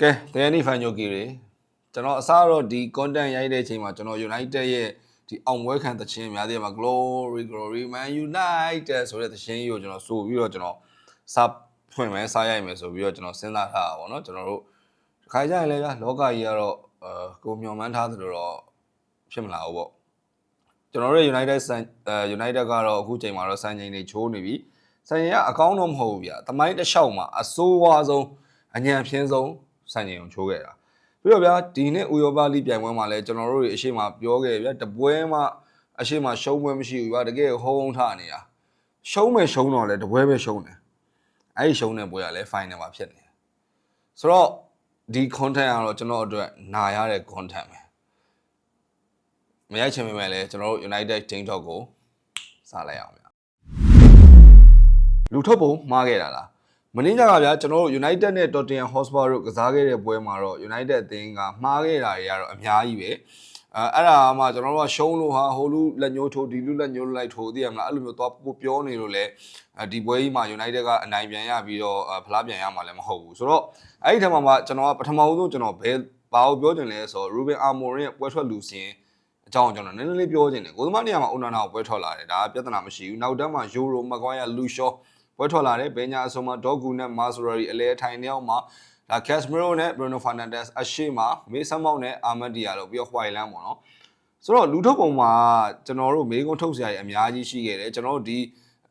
ကဲတရားနေဖန်ညိုကီတွေကျွန်တော်အစားတော့ဒီ content ရိုက်တဲ့အချိန်မှာကျွန်တော် United ရဲ့ဒီအောင်ပွဲခံသချင်းများသေးတယ်မှာ Glory Glory Man United ဆိုတဲ့သချင်းကြီးကိုကျွန်တော်ဆိုပြီးတော့ကျွန်တော်စဖွင့်မယ်စားရိုက်မယ်ဆိုပြီးတော့ကျွန်တော်စဉ်းစားထားတာပေါ့နော်ကျွန်တော်တို့ဒီခါကျရင်လည်းဗျာလောကကြီးကတော့အဲကိုမျော်မှန်းထားသလိုတော့ဖြစ်မလာဘူးပေါ့ကျွန်တော်တို့ United ဆန်အဲ United ကတော့အခုချိန်မှာတော့စံချိန်တွေချိုးနေပြီစံချိန်ကအကောင်းတော့မဟုတ်ဘူးဗျာတမိုင်းတစ်လျှောက်မှာအဆိုးဝါးဆုံးအညံဖြင်းဆုံး စံချိန်ကိုချိုးခဲ့တာပြီးတော့ဗျာဒီနေ့ဥရောပလိပြိုင်ပွဲမှာလည်းကျွန်တော်တို့တွေအရှိမပြောခဲ့ဗျာတပွဲမှာအရှိမရှုံးပွဲမရှိဘူးဗျာတကယ်ဟုံးဟုံးထနေတာရှုံးမယ်ရှုံးတော့လဲတပွဲပဲရှုံးတယ်အဲ့ဒီရှုံးတဲ့ပွဲကလည်း final မှာဖြစ်နေတယ်ဆိုတော့ဒီ content ကတော့ကျွန်တော်အတွက်နာရတဲ့ content ပဲမရိုက်ချင်ပေမဲ့လည်းကျွန်တော်တို့ United Team Talk ကိုစားလိုက်အောင်ဗျာလူထုတ်ပုံမှားခဲ့တာလား မင်းကြကဗျာကျွန်တော်တို့ United နဲ့ Tottenham Hotspur တို့ကစားခဲ့တဲ့ပွဲမှာတော့ United အသင်းကမှားခဲ့တာတွေကတော့အများကြီးပဲအဲအဲ့ဒါမှကျွန်တော်တို့ကရှုံးလို့ဟာဟိုလူလက်ညှိုးထိုးဒီလူလက်ညှိုးလိုက်ထိုးသိရမလားအဲ့လိုမျိုးသွားပို့ပြောနေလို့လဲဒီပွဲကြီးမှာ United ကအနိုင်ပြန်ရပြီးတော့ဖလားပြန်ရမှာလည်းမဟုတ်ဘူးဆိုတော့အဲ့ဒီထက်မှမှကျွန်တော်ကပထမဆုံးကျွန်တော်ဘယ်ဘာကိုပြောချင်လဲဆိုတော့ Ruben Amorim ရဲ့ပွဲထွက်လူစင်အကြောင်းကျွန်တော်နည်းနည်းလေးပြောချင်တယ်ကိုသမားနေရာမှာ Onana ကိုပွဲထွက်လာတယ်ဒါကပြဿနာမရှိဘူးနောက်တန်းမှာ Euro Maguire Lucio ပွဲထွက်လာတယ်ဘဲညာအဆုံးမှာဒေါဂူနဲ့မာဆိုရီအလဲထိုင်နေအောင်မှာဒါကက်စမရိုနဲ့ဘရူနိုဖာနန်ဒက်စ်အရှိမှာမေးဆမ်မောက်နဲ့အာမတ်ဒီယာလို့ပြီးတော့ဟွိုင်လန်ပေါ့နော်ဆိုတော့လူထုတ်ပုံမှာကျွန်တော်တို့မေးခွန်းထုတ်စရာကြီးအများကြီးရှိခဲ့တယ်ကျွန်တော်တို့ဒီ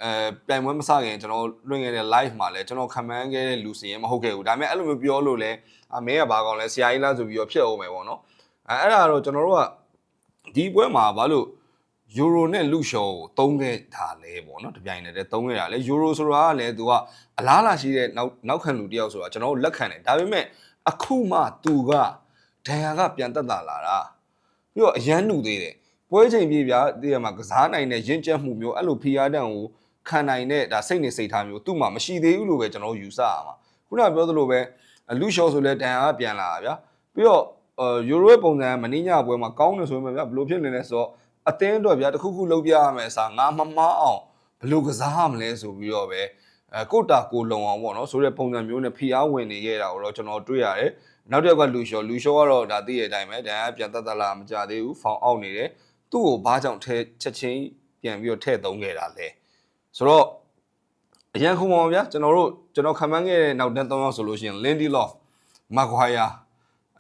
အဲပြိုင်ပွဲမစခင်ကျွန်တော်လွှင့်ခဲ့တဲ့ live မှာလည်းကျွန်တော်ခံမှန်းခဲ့တဲ့လူစီရင်မဟုတ်ခဲ့ဘူးဒါပေမဲ့အဲ့လိုမျိုးပြောလို့လဲအမဲကဘာကောင်းလဲဆရာကြီးလားဆိုပြီးတော့ဖြစ်အောင်မယ်ပေါ့နော်အဲအဲ့ဒါတော့ကျွန်တော်တို့ကဒီပွဲမှာဘာလို့ ယူရိုနဲ့လူရှောကိုတုံးခဲ့တာလဲပေါ့နော်တပြိုင်တည်းတည်းတုံးခဲ့တာလဲယူရိုဆိုတာကလည်းသူကအလားလာရှိတဲ့နောက်နောက်ခံလူတယောက်ဆိုတာကျွန်တော်တို့လက်ခံတယ်ဒါပေမဲ့အခုမှသူကဒဏ်ရာကပြန်တက်လာလာတာပြီးတော့အရန်နှူသေးတယ်ပွဲချိန်ပြေးပြတည်ရမှာကစားနိုင်တဲ့ရင့်ကျက်မှုမျိုးအဲ့လိုဖီယာတန်ကိုခံနိုင်တဲ့ဒါစိတ်နေစိတ်ထားမျိုးသူ့မှာမရှိသေးဘူးလို့ပဲကျွန်တော်ယူဆရမှာခုနကပြောသလိုပဲလူရှောဆိုလဲဒဏ်ရာကပြန်လာတာဗျာပြီးတော့ယူရိုရဲ့ပုံစံမင်းညပွဲမှာကောင်းတယ်ဆိုရင်ဗျာဘယ်လိုဖြစ်နေလဲဆိုတော့ အတင်းအတွက်ဗျာတခုခုလုပ်ပြရမယ်အစားငါမမားအောင်ဘယ်လိုကစားရမလဲဆိုပြီးတော့ပဲအဲကိုတာကိုလုံအောင်ပေါ့နော်ဆိုတဲ့ပုံစံမျိုးနဲ့ဖီအားဝင်နေခဲ့တာကိုတော့ကျွန်တော်တွေ့ရတယ်နောက်တစ်ယောက်ကလူရှော်လူရှော်ကတော့ဒါသိရတဲ့အတိုင်းပဲဒါကပြန်တက်တက်လာမကြသေးဘူးဖောင်အောက်နေတယ်သူ့ကိုဘာကြောင့်ထဲချက်ချင်းပြန်ပြီးတော့ထည့်သုံးခဲ့တာလဲဆိုတော့အရန်ခုံပါဗျာကျွန်တော်တို့ကျွန်တော်ခံမှန်းခဲ့တဲ့နောက်တန်း၃ယောက်ဆိုလို့ရှိရင် Lindy Lof Maguire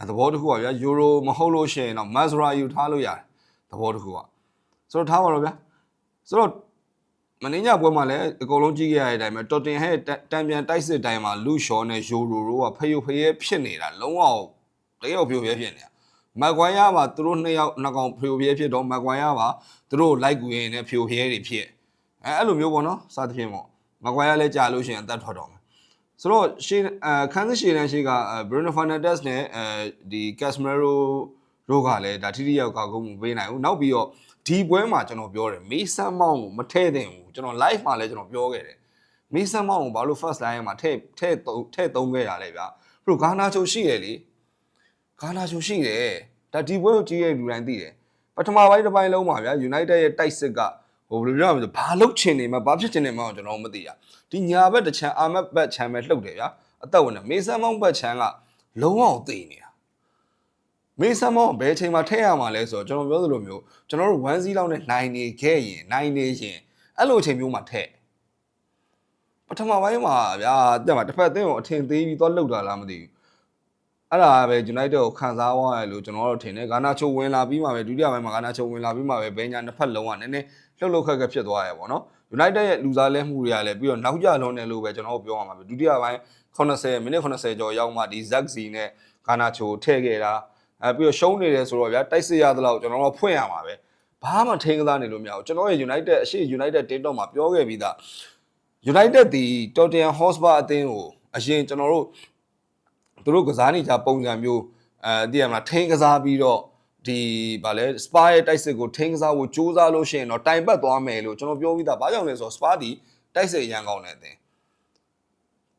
သဘောတစ်ခုပါဗျာယူရိုမဟုတ်လို့ရှိရင်တော့ Mazra ယူထားလို့ရတယ်သဘောတစ်ခုอ่ะ ဆိုတော့ထားပါတော့ဗျာဆိုတော့မင်းညပွဲမှာလည်းအကုန်လုံးကြည့်ခဲ့ရတဲ့အတိုင်းပဲတော်တင်ဟဲ့တံပြန်တိုက်စစ်တိုင်းမှာလူရှော်နဲ့ယိုရိုတို့ကဖယုတ်ဖယဲဖြစ်နေတာလုံးဝတကယ်ကိုဖယုတ်ဖယဲဖြစ်နေတာမက်ကွိုင်းယားပါသူတို့နှစ်ယောက်နှစ်ကောင်ဖယုတ်ဖယဲဖြစ်တော့မက်ကွိုင်းယားပါသူတို့လိုက်ကူရင်လည်းဖယုတ်ဖယဲတွေဖြစ်အဲအဲ့လိုမျိုးပေါ့နော်စသဖြင့်ပေါ့မက်ကွိုင်းယားလည်းကြာလို့ရှိရင်အသက်ထွက်တော့မယ်ဆိုတော့ရှင်းအခန်းစစ်ရှည်တန်းရှိကဘရူနိုဖာနက်ဒက်စ်နဲ့အဲဒီကက်စမရိုတို့ကလည်းဒါထိထိရောက်ကောက်ကုန်မှုပေးနိုင်ဘူးနောက်ပြီးတော့ ဒီပွဲမှာကျွန်တော်ပြောတယ်မေးဆန်မောင်းကိုမထည့်သင့်ဘူးကျွန်တော် live မှာလည်းကျွန်တော်ပြောခဲ့တယ်မေးဆန်မောင်းကိုဘာလို့ first line မှာထည့်ထည့်သုံးထည့်သုံးခဲ့တာလဲဗျာဘလို့ဂါနာချိုရှိတယ်လေဂါနာချိုရှိတယ်ဒါဒီပွဲကိုကြည့်ရလူတိုင်းသိတယ်ပထမပိုင်းတစ်ပိုင်းလုံးမှာဗျာ United ရဲ့တိုက်စစ်ကဟိုဘယ်လိုပြောရမလဲဘာလုတ်ချင်နေမှာဘာဖြစ်ချင်နေမှာကျွန်တော်မသိရဒီညာဘက်တစ်ချမ်းအာမက်ဘက်ချမ်းပဲလှုပ်တယ်ဗျာအသက်ဝင်တယ်မေးဆန်မောင်းဘက်ချမ်းကလုံးဝသိနေတာ မေးဆန်မောင်းဘယ်ချိန်မှာထည့်ရမှာလဲဆိုတော့ကျွန်တော်ပြောသလိုမျိုးကျွန်တော်တို့1 0လောက်နဲ့နိုင်နေခဲ့ရင်နိုင်နေရင်အဲ့လိုအချိန်မျိုးမှာထည့်ပထမပိုင်းမှာဗျာတက်မှာတစ်ဖက်အသင်းကိုအထင်သေးပြီးတော့လှုပ်တာလားမသိဘူးအဲ့ဒါပဲ United ကိုခံစားသွားရလို့ကျွန်တော်တို့ထင်တယ်ဂါနာချိုဝင်လာပြီးမှပဲဒုတိယပိုင်းမှာဂါနာချိုဝင်လာပြီးမှပဲဘဲညာနှစ်ဖက်လုံးကနည်းနည်းလှုပ်လှုပ်ခက်ခက်ဖြစ်သွားရပေါ့နော် United ရဲ့လူစားလဲမှုတွေကလည်းပြီးတော့နောက်ကျလုံးတယ်လို့ပဲကျွန်တော်တို့ပြောရမှာပဲဒုတိယပိုင်း80မိနစ်80ကျော်ရောက်မှဒီ Zaxi နဲ့ဂါနာချိုထည့်ခဲ့တာ အဲပြီးတော့ရှုံးနေတယ်ဆိုတော့ဗျာတိုက်စစ်ရသလောက်ကျွန်တော်တို့ဖွင့်ရမှာပဲဘာမှထိန်းကစားနေလို့မရဘူးကျွန်တော်ရဲ့ United အရှိ United TikTok မှာပြောခဲ့ပြီးသား United ဒီ Tottenham Hotspur အသင်းကိုအရင်ကျွန်တော်တို့သူတို့ကစားနေကြပုံစံမျိုးအဲတည်ရမလားထိန်းကစားပြီးတော့ဒီဗာလဲ Spa ရဲ့တိုက်စစ်ကိုထိန်းကစားဖို့ကြိုးစားလို့ရှိရင်တော့တိုင်ပတ်သွားမယ်လို့ကျွန်တော်ပြောပြီးသားဘာကြောင့်လဲဆိုတော့ Spa ဒီတိုက်စစ်ရန်ကောင်းတဲ့အသင်း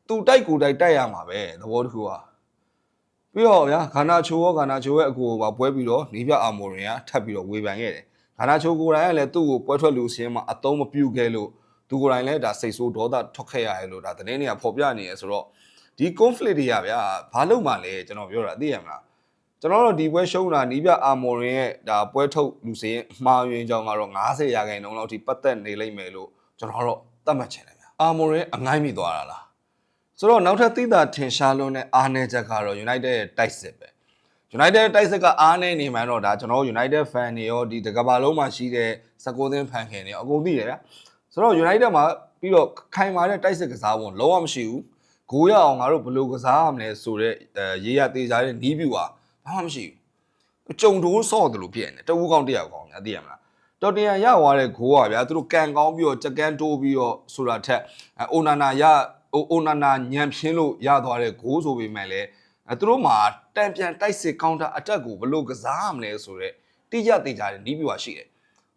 သူတိုက်ကိုတိုက်တိုက်ရမှာပဲသဘောတစ်ခုอ่ะ ပြီးတော့ဗျာဂါနာချိုရောဂါနာချိုရဲ့အကူကိုပါပွဲပြီးတော့နေပြအာမိုရင်ကထပ်ပြီးတော့ဝေဖန်ခဲ့တယ်ဂါနာချိုကိုယ်တိုင်ကလည်းသူ့ကိုပွဲထွက်လူစင်းမှာအတုံးမပြုတ်ခဲ့လို့သူကိုယ်တိုင်လည်းဒါစိတ်ဆိုးဒေါသထွက်ခဲ့ရတယ်လို့ဒါသတင်းတွေကဖော်ပြနေရဆိုတော့ဒီ conflict တွေကဗျာဘာလို့မှလဲကျွန်တော်ပြောတာသိရမလားကျွန်တော်တို့ဒီပွဲရှုံးတာနီးပြအာမော်ရင်ရဲ့ဒါပွဲထုတ်လူစင်းအမှားယွင်းကြောင်းကတော့90ရာခိုင်နှုန်းလောက်ထိပတ်သက်နေလိမ့်မယ်လို့ကျွန်တော်တော့သတ်မှတ်ချင်တယ်ဗျာအာမော်ရင်အငိုင်းမိသွားတာလား ဆိုတော့နောက်ထပ်သိတာထင်ရှားလွန်းတဲ့အားနည်းချက်ကတော့ United ရဲ့တိုက်စစ်ပဲ United တိုက်စစ်ကအားနည်းနေမှန်းတော့ဒါကျွန်တော်တို့ United fan တွေရောဒီတကဘာလုံးမှာရှိတဲ့16သင်းဖန်ခင်တွေရောအကုန်သိတယ်ဗျာဆိုတော့ United မှာပြီးတော့ခိုင်မာတဲ့တိုက်စစ်ကစားပုံလုံးဝမရှိဘူးဂိုးရအောင်ငါတို့ဘယ်လိုကစားရမလဲဆိုတော့အဲရေးရသေးကြတဲ့နီးပြူဟာဘာမှမရှိဘူးကြုံတိုးဆော့တယ်လို့ဖြစ်နေတယ်တဝူးကောင်းတယောက်ကောင်းညာသိရမလားတော်တင်ရရသွားတဲ့ဂိုးอ่ะဗျာသူတို့ကန်ကောင်းပြီးတော့ကြက်ကန်းတိုးပြီးတော့ဆိုတာထက်အိုနာနာရ အိုနာနာညံဖြင်းလို့ရသွားတဲ့ဂိုးဆိုပေမဲ့လည်းအဲသူတို့မှာတန်ပြန်တိုက်စစ်ကောင်တာအတက်ကိုဘယ်လိုကစားရမလဲဆိုတော့တိကျသေးကြတဲ့နီးပြူဟာရှိတယ်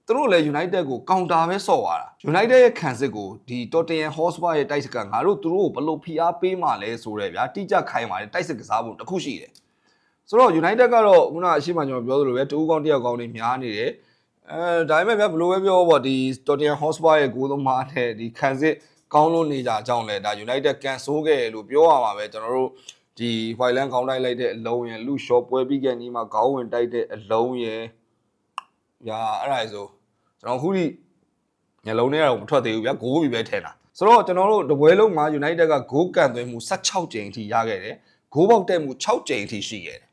သူတို့လည်း United ကိုကောင်တာပဲဆော့သွားတာ United ရဲ့ခံစစ်ကိုဒီ Tottenham Hotspur ရဲ့တိုက်စစ်ကငါတို့သူတို့ကိုဘယ်လိုဖိအားပေးမှလဲဆိုရဲဗျာတိကျခိုင်းပါတယ်တိုက်စစ်ကစားပုံတစ်ခုရှိတယ်ဆိုတော့ United ကတော့ခုနအရှိမှကျွန်တော်ပြောသလိုပဲတူဦးကောင်းတယောက်ကောင်းနေများနေတယ်အဲဒါပေမဲ့ဗျာဘယ်လိုပဲပြောပေါ့ဒီ Tottenham Hotspur ရဲ့ဂိုးသမားနဲ့ဒီခံစစ် ကောင်းလို့နေကြအကြောင်းလဲဒါ United ကန်ဆိုးခဲ့လို့ပြောရမှာပဲကျွန်တော်တို့ဒီ Whiteland ခေါင်းတိုက်လိုက်တဲ့အလုံးရယ်လူရှော့ပွဲပြီးခဲ့နီးမှာခေါင်းဝင်တိုက်တဲ့အလုံးရယ်ညာအဲ့ဒါဆိုကျွန်တော်ခုထိညလုံးထဲတော့မထွက်သေးဘူးဗျာဂိုးပြီးပဲထည့်တာဆိုတော့ကျွန်တော်တို့တပွဲလုံးမှာ United ကဂိုးကန်သွင်းမှု16ကြိမ်အထိရခဲ့တယ်ဂိုးပေါက်တက်မှု6ကြိမ်အထိရှိခဲ့တယ်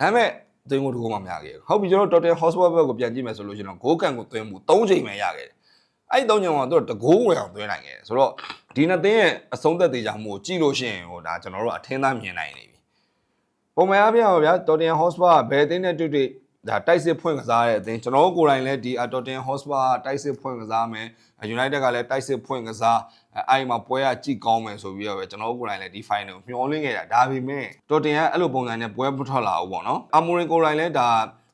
ဒါပေမဲ့သွင်းမှုတစ်ခုမှမရခဲ့ဘူးဟုတ်ပြီကျွန်တော် Total Hotspur ဘက်ကိုပြန်ကြည့်မယ်ဆိုလို့ရှိရင်တော့ဂိုးကန်ကိုသွင်းမှု3ကြိမ်ပဲရခဲ့တယ် အဲ့ဒီ3ကြိမ်ကသူတို့တကိုးဝင်အောင်သွင်းနိုင်ခဲ့တယ်ဆိုတော့ဒီနှစ်သင်းရဲ့အဆုံးသက်သေးကြမှုကိုကြည့်လို့ရှိရင်ဟိုဒါကျွန်တော်တို့အထင်းသားမြင်နိုင်နေပြီပုံမှန်အားဖြင့်ပါဗျာ Total Hotspur ကဘယ်အသင်းနဲ့တွေ့တွေ့ဒါတိုက်စစ်ဖွင့်ကစားတဲ့အသင်းကျွန်တော်တို့ကိုယ်တိုင်လည်းဒီ Tottenham Hotspur တိုက်စစ်ဖွင့်ကစားမယ် United ကလည်းတိုက်စစ်ဖွင့်ကစားအဲ့မှာပွဲကကြည့်ကောင်းမယ်ဆိုပြီးတော့ပဲကျွန်တော်တို့ကိုယ်တိုင်လည်းဒီ final ကိုမျှော်လင့်ခဲ့တာဒါပေမဲ့ Tottenham ကအဲ့လိုပုံစံနဲ့ပွဲမထွက်လာဘူးပေါ့နော် Amorim ကိုယ်တိုင်လည်းဒါ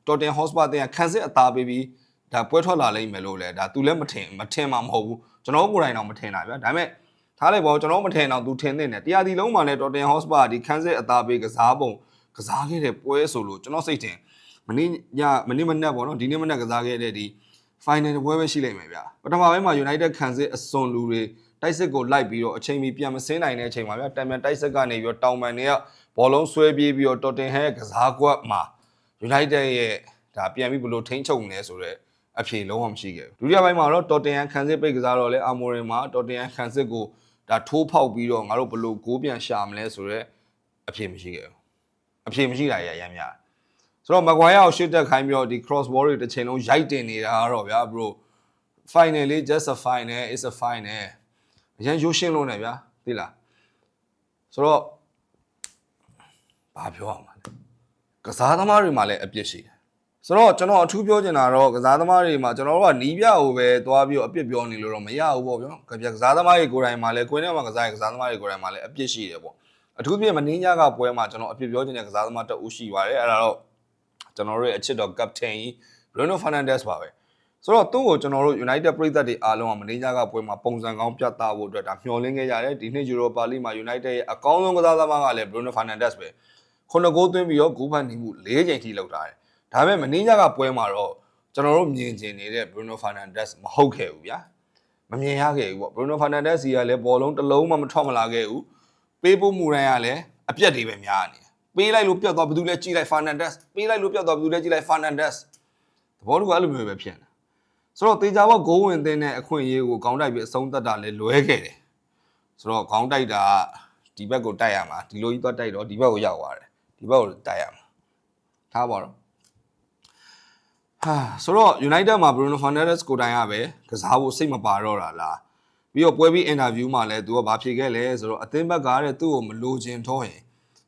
Tottenham Hotspur အသင်းကခန်းစစ်အသာပေးပြီး ဒါပွဲထွက်လာလိမ့်မယ်လို့လည်းဒါသူလည်းမထင်မထင်မှာမဟုတ်ဘူးကျွန်တော်ကိုယ်တိုင်တော့မထင်တာဗျာဒါပေမဲ့ထားလိုက်ပါဦးကျွန်တော်မထင်တော့သူထင်နေတယ်တရားဒီလုံးမှာလည်း Tottenham Hotspur ဒီခန်းစစ်အသာပေးကစားပုံကစားခဲ့တဲ့ပွဲဆိုလို့ကျွန်တော်စိတ်ထင်မနေ့ညမနေ့မနေ့ပေါ့နော်ဒီနေ့မနေ့ကစားခဲ့တဲ့ဒီ final ပွဲပဲရှိလိမ့်မယ်ဗျာပထမပိုင်းမှာ United ခံစစ်အစွန်လူတွေတိုက်စစ်ကိုလိုက်ပြီးတော့အချိန်မီပြန်မစင်းနိုင်တဲ့အချိန်မှာဗျာတံမြန်တိုက်စစ်ကနေပြီးတော့တောင်ပန်တွေကဘောလုံးဆွဲပြေးပြီးတော့ Tottenham ရဲ့ကစားကွက်မှာ United ရဲ့ဒါပြန်ပြီးဘလို့ထိန်းချုပ်နေဆိုတော့ အဖြေလုံးဝမရှိခဲ့ဘူးဒုတိယပိုင်းမှာတော့ Tottenham ခံစစ်ပိတ်ကစားတော့လဲ Amorim မှာ Tottenham ခံစစ်ကိုဒါထိုးဖောက်ပြီးတော့ငါတို့ဘလို့ဂိုးပြန်ရှာမလဲဆိုတော့အဖြေမရှိခဲ့ဘူးအဖြေမရှိတာရရမ်းများဆိုတော့မကွိုင်းအောင်ရှစ်တက်ခိုင်းပြီးတော့ဒီ cross ball တွေတစ်ချိန်လုံးရိုက်တင်နေတာကတော့ဗျာ bro finally just a final is a final အရင်ရိုးရှင်းလို့နေဗျာသိလားဆိုတော့ဘာပြောအောင်မလဲကစားသမားတွေမှာလည်းအပြစ်ရှိတယ် ဆိုတော့ကျွန်တော်အထူးပြောချင်တာတော့ကစားသမားတွေမှာကျွန်တော်တို့ကနီးပြကိုပဲသွားပြီးတော့အပြစ်ပြောနေလို့တော့မရဘူးပေါ့ဗျာကစားသမားတွေကိုယ်တိုင်မှာလည်းကိုင်းထဲမှာကစားရကစားသမားတွေကိုယ်တိုင်မှာလည်းအပြစ်ရှိတယ်ပေါ့အထူးဖြင့်မင်းညကပွဲမှာကျွန်တော်အပြစ်ပြောချင်တဲ့ကစားသမားတအူးရှိပါတယ်အဲ့ဒါတော့ကျွန်တော်တို့ရဲ့အချစ်တော် captain ကြီး Bruno Fernandes ပါပဲဆိုတော့သူ့ကိုကျွန်တော်တို့ United ပြည်သက်တွေအားလုံးကမင်းညကပွဲမှာပုံစံကောင်းပြသဖို့အတွက်ဒါမျှော်လင့်ခဲ့ရတယ်ဒီနှစ် Europa League မှာ United ရဲ့အကောင်းဆုံးကစားသမားကလည်း Bruno Fernandes ပဲခုနဂိုးသွင်းပြီးတော့ဂိုးဖန်နေမှု၄ချိန်ထိလောက်ထားတယ် ဒါပေမဲ့မင်းညကပွဲမှာတော့ကျွန်တော်တို့မြင်ကျင်နေတဲ့ Bruno Fernandes မဟုတ်ခဲ့ဘူးဗျာမမြင်ရခဲ့ဘူးပေါ့ Bruno Fernandes စီကလည်းဘောလုံးတစ်လုံးမှမထွက်မလာခဲ့ဘူးပေးဖို့မူတိုင်းကလည်းအပြက်တွေပဲများနေပေးလိုက်လို့ပြတ်သွားဘယ်သူလဲကြည့်လိုက် Fernandes ပေးလိုက်လို့ပြတ်သွားဘယ်သူလဲကြည့်လိုက် Fernandes သဘောတူကအဲ့လိုမျိုးပဲဖြစ်နေတာဆိုတော့တေချာဘောဂိုးဝင်တဲ့အခွင့်အရေးကိုခေါင်းတိုက်ပြီးအဆုံးသတ်တာလဲလွဲခဲ့တယ်ဆိုတော့ခေါင်းတိုက်တာဒီဘက်ကိုတိုက်ရမှာဒီလိုကြီးသွားတိုက်တော့ဒီဘက်ကိုရောက်သွားတယ်ဒီဘက်ကိုတိုက်ရမှာထားပါတော့ ဟာဆိုတော့ United မှာ Bruno Fernandes ကိုတိုင်ရပဲကစားဖို့စိတ်မပါတော့တာလားပြီးတော့ပွဲပြီး interview မှာလည်းသူကဘာဖြေခဲ့လဲဆိုတော့အသင်းဘက်ကတဲ့သူ့ကိုမလိုချင်တော့ရင်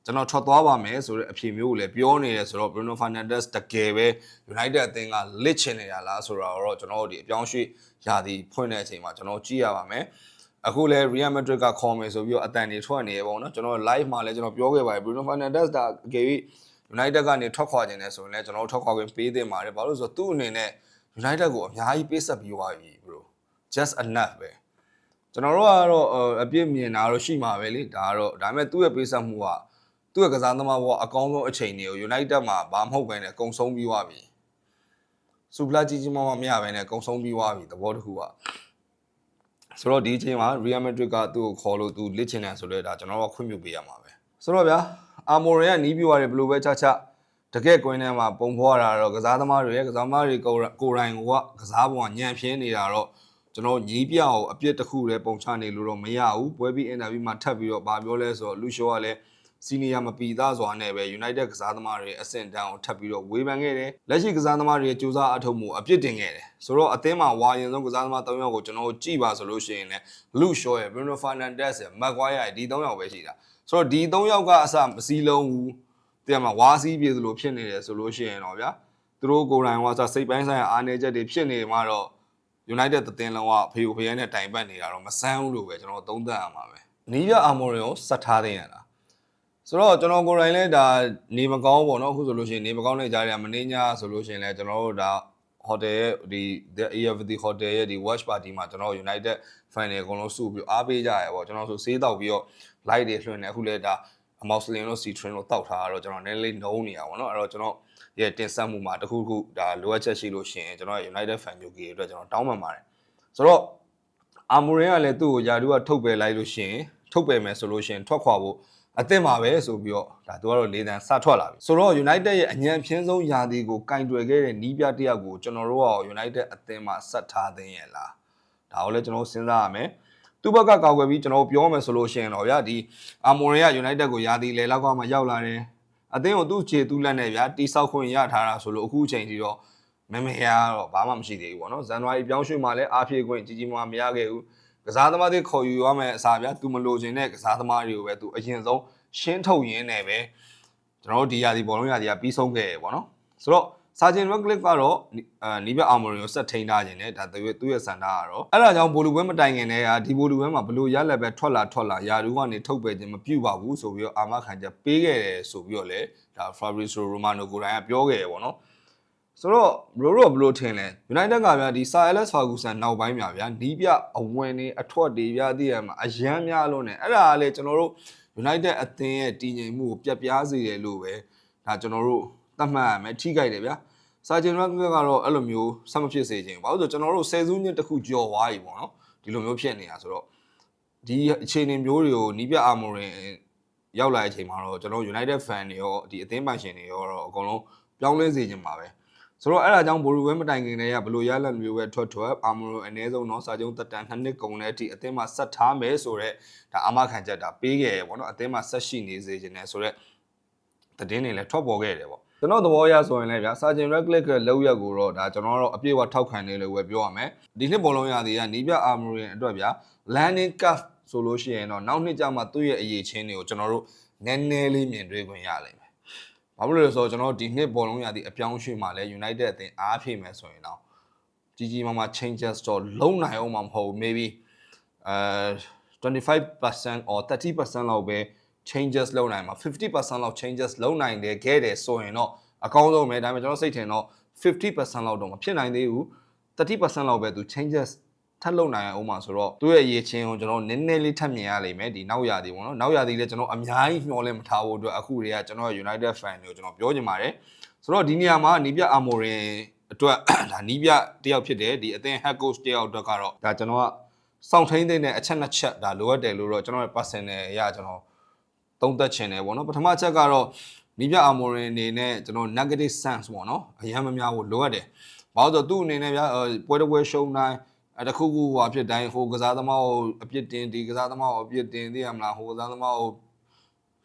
ကျွန်တော်ထွက်သွားပါမယ်ဆိုတဲ့အဖြေမျိုးကိုလည်းပြောနေတယ်ဆိုတော့ Bruno Fernandes တကယ်ပဲ United အသင်းကလစ်ချင်နေတာလားဆိုတာတော့ကျွန်တော်တို့ဒီအပြောင်းရွှေ့ရာသီဖွင့်တဲ့အချိန်မှာကျွန်တော်ကြည့်ရပါမယ်အခုလဲ Real Madrid ကခေါ်မယ်ဆိုပြီးတော့အတန်တွေထွက်နေရပေါ့နော်ကျွန်တော် live မှာလည်းကျွန်တော်ပြောခဲ့ပါတယ် Bruno Fernandes ဒါအကယ်၍ United ကနေထွက်ခွာခြင်းနဲ့ဆိုရင်လည်းကျွန်တော်တို့ထွက်ခွာခွင့်ပေးသင့်ပါတယ်ဘာလို့လဲဆိုတော့သူ့အနေနဲ့ United ကိုအများကြီးပေးဆက်ပြီးသွားပြီ bro just enough ပဲကျွန်တော်တို့ကတော့အပြစ်မြင်တာတော့ရှိမှာပဲလေဒါကတော့ဒါပေမဲ့သူ့ရဲ့ပေးဆက်မှုကသူ့ရဲ့ကစားသမားဘောအကောင်းဆုံးအချိန်တွေကို United မှာဘာမဟုတ်ဘဲနဲ့အကုန်ဆုံးပြီးသွားပြီစူပလာကြီးကြီးမမမရဘဲနဲ့အကုန်ဆုံးပြီးသွားပြီသဘောတခုကဆိုတော့ဒီအချိန်မှာ Real Madrid ကသူ့ကိုခေါ်လို့သူလစ်ချင်တယ်ဆိုတော့ဒါကျွန်တော်တို့ကခွင့်ပြုပေးရမှာပဲဆိုတော့ဗျာ အာမိုရင်ကနီးပြရတယ်ဘယ်လိုပဲချချတကယ်ကွင်းထဲမှာပုံဖော်ရတာတော့ကစားသမားတွေရဲ့ကစားသမားတွေကိုယ်ကိုယ်တိုင်ကကစားပုံကညံပြင်းနေတာတော့ကျွန်တော်ညီးပြအောင်အပြစ်တစ်ခုလည်းပုံချနေလို့တော့မရဘူးပွဲပြီးအင်တာဗျူးမှာထပ်ပြီးတော့ဗာပြောလဲဆိုတော့လူရှိုးကလည်းစီနီယာမပီသားစွာနဲ့ပဲ United ကစားသမားတွေအဆင့်တန်းကိုထပ်ပြီးတော့ဝေဖန်ခဲ့တယ်လက်ရှိကစားသမားတွေရဲ့ကြိုးစားအထောက်မှုအပြစ်တင်ခဲ့တယ်ဆိုတော့အသင်းမှာဝါရင်ဆုံးကစားသမား၃ယောက်ကိုကျွန်တော်တို့ကြည့်ပါဆိုလို့ရှိရင်လည်းလူရှိုးရဲ့ Bruno Fernandes ရဲ့ Maguire ရဲ့ဒီ၃ယောက်ပဲရှိတာ ဆိုတော့ဒီ၃ယောက်ကအစမစည်းလုံးဘူးတဲ့မှာဝါစီးပြေသလိုဖြစ်နေတယ်ဆိုလို့ရှိရင်တော့ဗျာသူတို့ကိုယ်တိုင်ကစစိတ်ပိုင်းဆိုင်ရာအားနည်းချက်တွေဖြစ်နေမှတော့ United သတင်လုံးကဖေကိုဖေရဲနဲ့တိုင်ပတ်နေတာတော့မဆန်းဘူးလို့ပဲကျွန်တော်သုံးသပ်ရမှာပဲနီးပြအာမော်ရီကိုစတ်ထားသိရလားဆိုတော့ကျွန်တော်ကိုယ်တိုင်လည်းဒါနေမကောင်းပေါ့နော်အခုဆိုလို့ရှိရင်နေမကောင်းတဲ့ကြားရမနေညဆိုလို့ရှိရင်လည်းကျွန်တော်တို့ဒါ ဟိုတယ်ရဲ့ဒီ the AFD ဟိုတယ်ရဲ့ဒီ watch party မှာကျွန်တော် United fan တွေအကုန်လုံးစုပြီးအားပေးကြရပေါ့ကျွန်တော်ဆိုဆေးတောက်ပြီးတော့ light တွေလွှင့်နေအခုလည်းဒါအမောက်စလင်တို့ C-train တို့တောက်ထားတော့ကျွန်တော်နည်းလေးနှုံးနေတာပေါ့နော်အဲ့တော့ကျွန်တော်ရဲ့တင်ဆက်မှုမှာတခုခုဒါလိုအပ်ချက်ရှိလို့ရှင်ကျွန်တော် United fan မျိုးကြီးတွေအတွက်ကျွန်တော်တောင်းပန်ပါတယ်ဆိုတော့အာမိုရင်ကလည်းသူ့ကိုယာတူကထုတ်ပယ်လိုက်လို့ရှင်ထုတ်ပယ်မယ်ဆိုလို့ရှင်ထွက်ခွာဖို့ အသင့်ပါပဲဆိုပြီးတော့ဒါသူကတော့လေးတန်းစထွက်လာပြီဆိုတော့ United ရဲ့အញ្ញံဖြင်းဆုံးယာဒီကိုကင်တွယ်ခဲ့တဲ့နီးပြတစ်ယောက်ကိုကျွန်တော်တို့က United အသင်းမှာဆက်ထားသိရဲ့လားဒါကိုလည်းကျွန်တော်စဉ်းစားရမယ်သူ့ဘက်ကကောက်ွယ်ပြီးကျွန်တော်ပြောမယ်ဆိုလို့ရှိရင်တော့ဗျာဒီအာမိုရီက United ကိုယာဒီလေလောက်ကမှရောက်လာတယ်အသင်းကိုသူ့ခြေသူ့လက်နဲ့ဗျာတိဆောက်ခွင့်ရထားတာဆိုလို့အခုချိန်ထိတော့မမေရတော့ဘာမှမရှိသေးဘူးပေါ့နော်ဇန်နဝါရီပြောင်းရွှေ့မှလည်းအားဖြည့်ခွင့်ကြီးကြီးမားမရခဲ့ဘူး ကစားသမားတွေခေါ်ယူရမယ်အစားဗျာသူမလိုချင်တဲ့ကစားသမားတွေကိုပဲသူအရင်ဆုံးရှင်းထုတ်ရင်းနဲ့ပဲကျွန်တော်တို့ဒီရာဒီဘောလုံးရာဒီကပြီးဆုံးခဲ့ရပေါ့နော်ဆိုတော့စာဂျင်ရက်ကလစ်ကတော့အာနီးဘက်အာမော်ရီကိုဆက်ထိန်းထားခြင်းနဲ့ဒါသူရဲ့သူ့ရဲ့စန္ဒကတော့အဲ့ဒါကြောင့်ဘိုလူပွဲမတိုင်ခင်တည်းကဒီဘိုလူပွဲမှာဘလို့ရလက်ပဲထွက်လာထွက်လာယာဒူကနေထုတ်ပယ်ခြင်းမပြုတ်ပါဘူးဆိုပြီးတော့အာမခံချက်ပေးခဲ့တယ်ဆိုပြီးတော့လေဒါ Fabrizio Romano ကိုယ်တိုင်ကပြောခဲ့ရပေါ့နော် ဆိုတော့ဘရိုရိုဘလို့ထင်လဲ United ကဗျာဒီ Sir Alex Ferguson နောက်ပိုင်းမှာဗျာနီးပြအဝင်နေအထွက်တွေဗျာတည်ရမှာအရန်များလို့ ਨੇ အဲ့ဒါကလေကျွန်တော်တို့ United အသင်းရဲ့တည်ငြိမ်မှုကိုပြတ်ပြားစေတယ်လို့ပဲဒါကျွန်တော်တို့သတ်မှတ်ရမယ်ထိကြိုက်တယ်ဗျာစာဂျင်ရက်ကကတော့အဲ့လိုမျိုးဆက်မဖြစ်စေချင်ဘူးဘာလို့ဆိုကျွန်တော်တို့ဆယ်စုနှစ်တစ်ခုကြော်သွားပြီပေါ့နော်ဒီလိုမျိုးဖြစ်နေတာဆိုတော့ဒီအခြေအနေမျိုးတွေကိုနီးပြအာမိုရင်ရောက်လာတဲ့အချိန်မှာတော့ကျွန်တော် United fan တွေရောဒီအသင်းပိုင်ရှင်တွေရောတော့အကုန်လုံးပြောင်းလဲစေချင်ပါပဲ ဆိုတော့အဲ့ဒါကြောင့်ဘိုလူဝဲမတိုင်ခင်တည်းကဘလို့ရလက်မျိုးပဲထွက်ထွက်အာမိုရိုအနည်းဆုံးတော့စာချုပ်တက်တန်နှစ်နှစ်ကုန်တဲ့အထိအသင်းမှာဆက်ထားမယ်ဆိုတော့ဒါအမခံချက်ဒါပေးခဲ့ရပေါ့နော်အသင်းမှာဆက်ရှိနေစေခြင်းနဲ့ဆိုတော့သတင်းတွေလည်းထွက်ပေါ်ခဲ့တယ်ပေါ့ကျွန်တော်သဘောအရဆိုရင်လည်းဗျာစာဂျင်ရက်လစ်ရဲ့လောက်ရက်ကိုတော့ဒါကျွန်တော်တို့အပြည့်အဝထောက်ခံနေလို့ပဲပြောရမယ်ဒီနှစ်ဘောလုံးရသည်ကနီးပြအာမိုရင်အတွက်ဗျာ landing cuff ဆိုလို့ရှိရင်တော့နောက်နှစ်ကျမှသူ့ရဲ့အရေးချင်းတွေကိုကျွန်တော်တို့နည်းနည်းလေးမြင်တွေ့ခွင့်ရလိမ့်မယ် ဘာဖြစ်လို့လဲဆိုတော့ကျွန်တော်ဒီနှစ်ဘောလုံးရသည်အပြောင်းရွှေ့မှာလဲ United အသင်းအားဖြည့်မယ်ဆိုရင်တော့ကြီးကြီးမားမား changes တော့လုံးနိုင်အောင်မှာမဟုတ်ဘူး maybe အဲ25% or 30%လောက်ပဲ changes လုပ်နိုင်မှာ50%လောက် changes လုပ်နိုင်တယ်ခဲ့တယ်ဆိုရင်တော့အကောင်းဆုံးပဲဒါပေမဲ့ကျွန်တော်စိတ်ထင်တော့50%လောက်တော့မဖြစ်နိုင်သေးဘူး30%လောက်ပဲသူ changes ထပ်လုပ်နိုင်အောင်မှာဆိုတော့သူ့ရဲ့ရေချင်းကိုကျွန်တော်နည်းနည်းလေးထပ်မြင်ရလိမ့်မယ်ဒီနောက်ရာသီပေါ့နော်နောက်ရာသီလည်းကျွန်တော်အများကြီးမျှော်လင့်မထားဖို့အတွက်အခုတည်းကကျွန်တော် United fan တွေကိုကျွန်တော်ပြောချင်ပါတယ်ဆိုတော့ဒီနေရာမှာနီးပြအာမိုရင်အတွက်ဒါနီးပြတယောက်ဖြစ်တယ်ဒီအသင်း head coach တယောက်အတွက်ကတော့ဒါကျွန်တော်ကစောင့်ထိန်တဲ့အချက်နှစ်ချက်ဒါလိုအပ်တယ်လို့တော့ကျွန်တော်ရဲ့ personal အရကျွန်တော်သုံးသပ်ချင်တယ်ပေါ့နော်ပထမချက်ကတော့နီးပြအာမိုရင်အနေနဲ့ကျွန်တော် negative sense ပေါ့နော်အရင်မများဖို့လိုအပ်တယ်ဘာလို့ဆိုတော့သူ့အနေနဲ့ဗျာပွဲတစ်ပွဲရှုံးတိုင်း အဲတခုခုဟိုအဖြစ်တိုင်းဟိုကစားသမားကိုအပြစ်တင်ဒီကစားသမားကိုအပြစ်တင်သိရမလားဟိုကစားသမားကို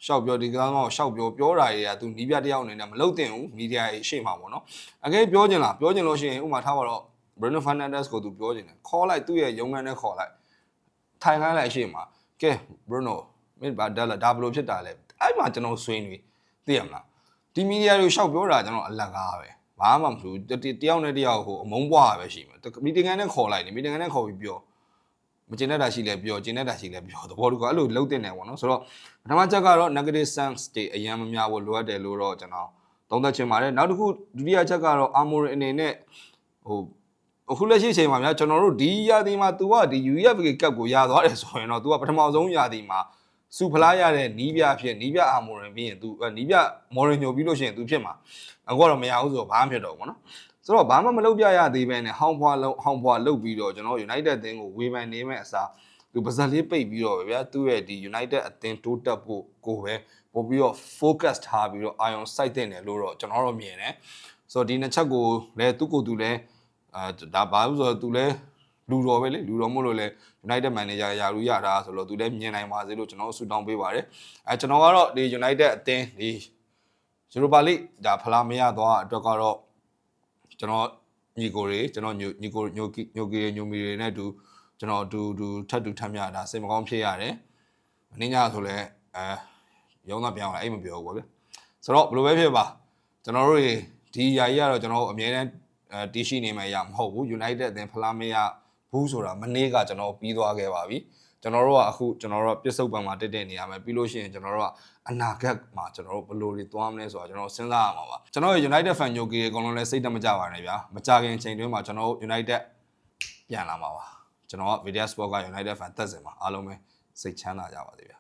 ရှောက်ပြောဒီကစားသမားကိုရှောက်ပြောပြောတာတွေကသူနီးပြတယောက်အနေနဲ့မလုပ်တင်ဘူးမီဒီယာရေးရှေ့မှာပေါ့နော်အကဲပြောချင်လားပြောချင်လို့ရှိရင်ဥမာထားပါတော့ Bruno Fernandes ကိုသူပြောချင်တယ်ခေါ်လိုက်သူ့ရဲ့ရုံးခန်းနဲ့ခေါ်လိုက်ထိုင်ခိုင်းလိုက်ရှေ့မှာကဲ Bruno မင်းဘာဒါလာဒါဘလို့ဖြစ်တာလဲအဲ့မှာကျွန်တော်ဆွေးနွေးသိရမလားဒီမီဒီယာတွေရှောက်ပြောတာကျွန်တော်အလကားပဲ ဘာမှမဖြစ်ဘူးတယောက်နဲ့တယောက်ဟိုအမုန်းပွားပဲရှိမှာမီတင်ကန်နဲ့ခေါ်လိုက်နေမီတင်ကန်နဲ့ခေါ်ပြီးပြောမကျင်တတ်တာရှိလဲပြောကျင်တတ်တာရှိလဲပြောသဘောတူကအဲ့လိုလုံးတင်တယ်ပေါ့နော်ဆိုတော့ပထမချက်ကတော့ negative sense တွေအရင်မများဖို့လိုအပ်တယ်လို့တော့ကျွန်တော်သုံးသပ်ချင်ပါတယ်နောက်တစ်ခုဒုတိယချက်ကတော့ armor အနေနဲ့ဟိုအခုလက်ရှိအချိန်မှာများကျွန်တော်တို့ဒီရာသီမှာ तू ကဒီ UFA ကပ်ကိုရသွားတယ်ဆိုရင်တော့ तू ကပထမဆုံးရာသီမှာ စူဖလားရတဲ့နီးပြဖြစ်နီးပြအာမိုရင်ပြီးရင် तू နီးပြမော်ရင်ညိုပြီးလို့ရှိရင် तू ဖြစ်မှာအခုကတော့မရဘူးဆိုတော့ဘာမှဖြစ်တော့ဘူးပေါ့နော်ဆိုတော့ဘာမှမလုပ်ပြရသေးပဲနဲ့ဟောင်းဖွားလုံးဟောင်းဖွားလုပ်ပြီးတော့ကျွန်တော် United အသင်းကိုဝေဖန်နေမဲ့အစားသူပါဇက်လေးပိတ်ပြီးတော့ဗျာသူ့ရဲ့ဒီ United အသင်းတိုးတက်ဖို့ကိုပဲပို့ပြီးတော့ focus ထားပြီးတော့ ion site တင်တယ်လို့တော့ကျွန်တော်တို့မြင်တယ်ဆိုတော့ဒီနှစ်ချက်ကိုလည်းသူ့ကိုယ်သူလည်းအာဒါဘာလို့ဆိုတော့သူလည်း လူတော်ပဲလေလူတော်မို့လို့လဲ United Manager ရာလူရတာဆိုတော့သူလည်းမြင်နိုင်ပါစေလို့ကျွန်တော်ဆုတောင်းပေးပါတယ်အဲကျွန်တော်ကတော့ဒီ United အသင်းဒီ Europa League ဒါဖလားမရသွားအတွက်ကတော့ကျွန်တော်ညီကိုတွေကျွန်တော်ညိုညီကိုညိုကီညိုကီညိုမီတွေနဲ့အတူကျွန်တော်အတူတူထပ်တူထပ်မြတာစိတ်မကောင်းဖြစ်ရတယ်။အနည်းညဆိုလဲအဲရုံးသားပြောင်းလာအဲ့မပြောဘူးပေါ့ဗျ။ဆိုတော့ဘယ်လိုပဲဖြစ်ပါကျွန်တော်တို့တွေဒီຢာကြီးကတော့ကျွန်တော်တို့အမြဲတမ်းအဲတီးရှိနေမှရမဟုတ်ဘူး United အသင်းဖလားမရ ဘူးဆိုတာမနေ့ကကျွန်တော်ပြီးသွားခဲ့ပါပြီ။ကျွန်တော်တို့ကအခုကျွန်တော်တို့ကပြစ်စုံပံမှာတက်တက်နေရမယ်ပြီးလို့ရှိရင်ကျွန်တော်တို့ကအနာဂတ်မှာကျွန်တော်တို့ဘယ်လိုတွေသွားမလဲဆိုတာကျွန်တော်စဉ်းစားရမှာပါကျွန်တော်ရဲ့ United fan ညိုကီတွေအကုန်လုံးလည်းစိတ်တမကြပါနဲ့ဗျာမကြခင်ချိန်တွင်းမှာကျွန်တော်တို့ United ပြန်လာမှာပါကျွန်တော်က Video Sport က United fan တက်စင်မှာအားလုံးပဲစိတ်ချမ်းသာကြပါစေဗျာ